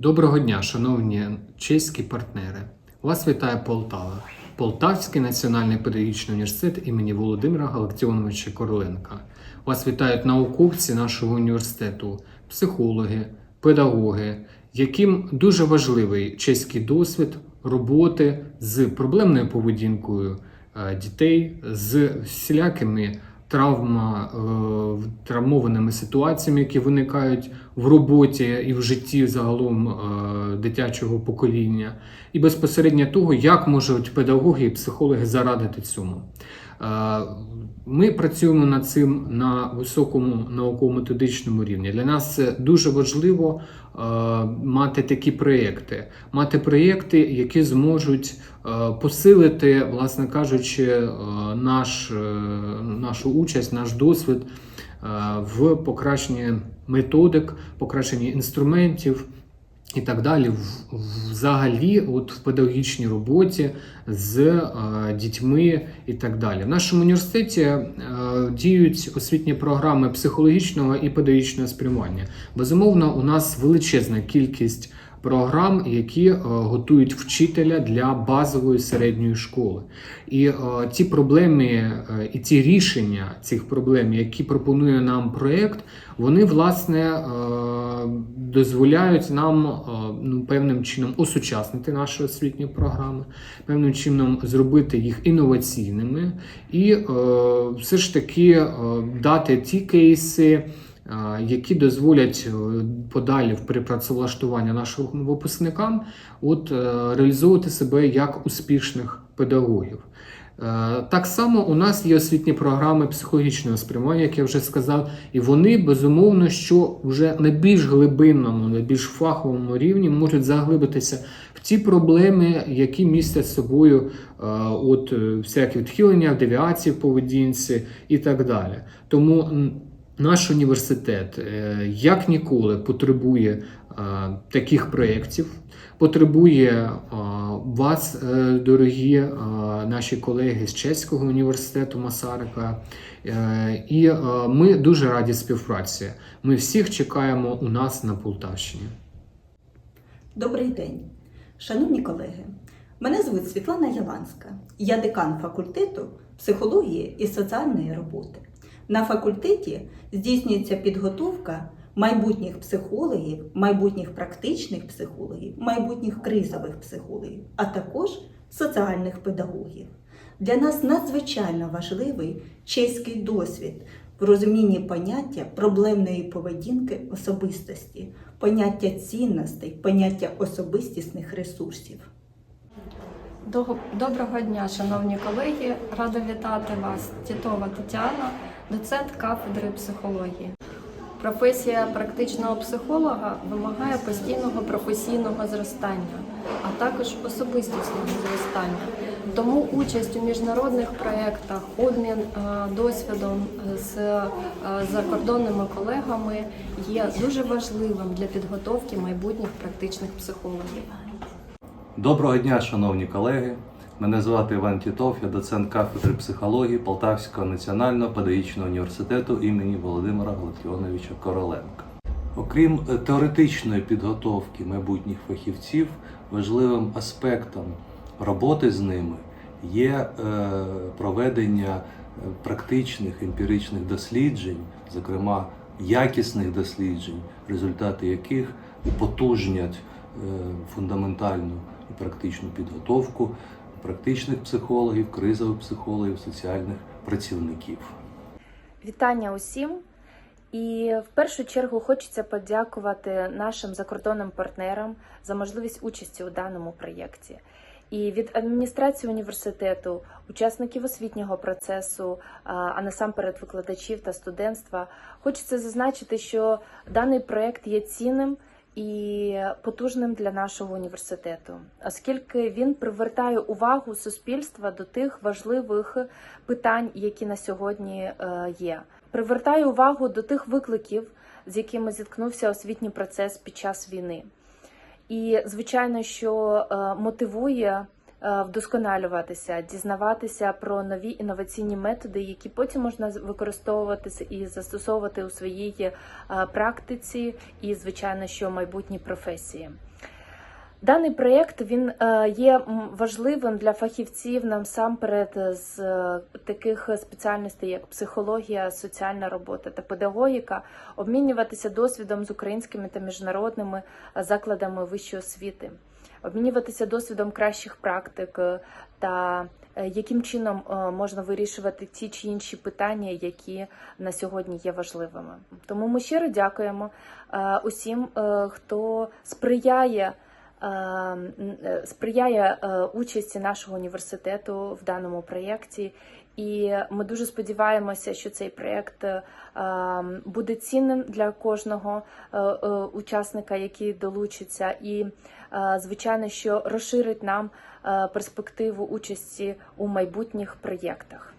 Доброго дня, шановні чеські партнери. Вас вітає Полтава, Полтавський національний педагогічний університет імені Володимира Галактіоновича Короленка. Вас вітають науковці нашого університету, психологи, педагоги, яким дуже важливий чеський досвід роботи з проблемною поведінкою е, дітей, з всілякими травма, е, травмованими ситуаціями, які виникають в роботі і в житті загалом е, дитячого покоління, і безпосередньо того, як можуть педагоги і психологи зарадити цьому. Е, Ми працюємо над цим на високому науково-методичному рівні. Для нас це дуже важливо мати такі проєкти, мати проєкти, які зможуть посилити, власне кажучи, е, наш, е, нашу участь, наш досвід е, в покращенні методик, покращенні інструментів. І так далі, взагалі, от в педагогічній роботі з е, дітьми і так далі. В нашому університеті е, діють освітні програми психологічного і педагогічного спрямування. Безумовно, у нас величезна кількість програм, які е, готують вчителя для базової середньої школи. І е, ті проблеми е, і ті рішення цих проблем, які пропонує нам проєкт, вони власне дозволяють нам ну, певним чином осучаснити наші освітні програми, певним чином зробити їх інноваційними і все ж таки дати ті кейси. Які дозволять е, подалі при працевлаштуванні нашим випускникам от, е, реалізовувати себе як успішних педагогів. Е, Так само у нас є освітні програми психологічного спрямування, як я вже сказав, і вони безумовно, що вже на більш глибинному, на більш фаховому рівні можуть заглибитися в ті проблеми, які містять собою от всякі відхилення, девіації в поведінці і так далі. Тому наш університет е, як ніколи потребує е, таких проєктів. Потребує е, вас, дорогі наші колеги з чеського університету Масарика. І ми дуже раді співпраці. Ми всіх чекаємо у нас на Полтавщині. Добрий день, шановні колеги. Мене звуть Світлана Яланська. Я декан факультету психології і соціальної роботи. На факультеті здійснюється підготовка майбутніх психологів, майбутніх практичних психологів, майбутніх кризових психологів, а також соціальних педагогів. Для нас надзвичайно важливий чеський досвід в розумінні поняття проблемної поведінки особистості, поняття цінностей, поняття особистісних ресурсів. Доброго дня, шановні колеги. Рада вітати вас, Тітова Тетяна, доцент кафедри психології. Професія практичного психолога вимагає постійного професійного зростання, а також особистісного зростання. Тому участь у міжнародних проєктах, обмін е, досвідом з е, закордонними колегами є дуже важливим для підготовки майбутніх практичних психологів. Доброго дня, шановні колеги. Мене звати Іван Тітов, я доцент кафедри психології Полтавського національного педагогічного університету імені Володимира Галактіоновича Короленка. Окрім е, теоретичної підготовки майбутніх фахівців, важливим аспектом роботи з ними є е, проведення е, практичних емпіричних досліджень, зокрема якісних досліджень, результати яких употужнять е, фундаментальну практичну підготовку практичних психологів, кризових психологів, соціальних працівників. Вітання усім. І в першу чергу хочеться подякувати нашим закордонним партнерам за можливість участі у даному проєкті. І від адміністрації університету, учасників освітнього процесу, а насамперед викладачів та студентства, хочеться зазначити, що даний проєкт є цінним і потужним для нашого університету, оскільки він привертає увагу суспільства до тих важливих питань, які на сьогодні е, є. Привертає увагу до тих викликів, з якими зіткнувся освітній процес під час війни. І звичайно, що е, мотивує вдосконалюватися, дізнаватися про нові інноваційні методи, які потім можна використовуватися і застосовувати у своїй е, практиці, і звичайно, що майбутній професії. Даний проєкт він е, є важливим для фахівців насамперед з е, таких спеціальностей, як психологія, соціальна робота та педагогіка, обмінюватися досвідом з українськими та міжнародними е, закладами вищої освіти, обмінюватися досвідом кращих практик е, та е, яким чином е, можна вирішувати ті чи інші питання, які на сьогодні є важливими. Тому ми щиро дякуємо усім, хто сприяє. Сприяє участі нашого університету в даному проєкті, і ми дуже сподіваємося, що цей проєкт е, буде цінним для кожного е, е, учасника, який долучиться, і звичайно, що розширить нам перспективу участі у майбутніх проєктах.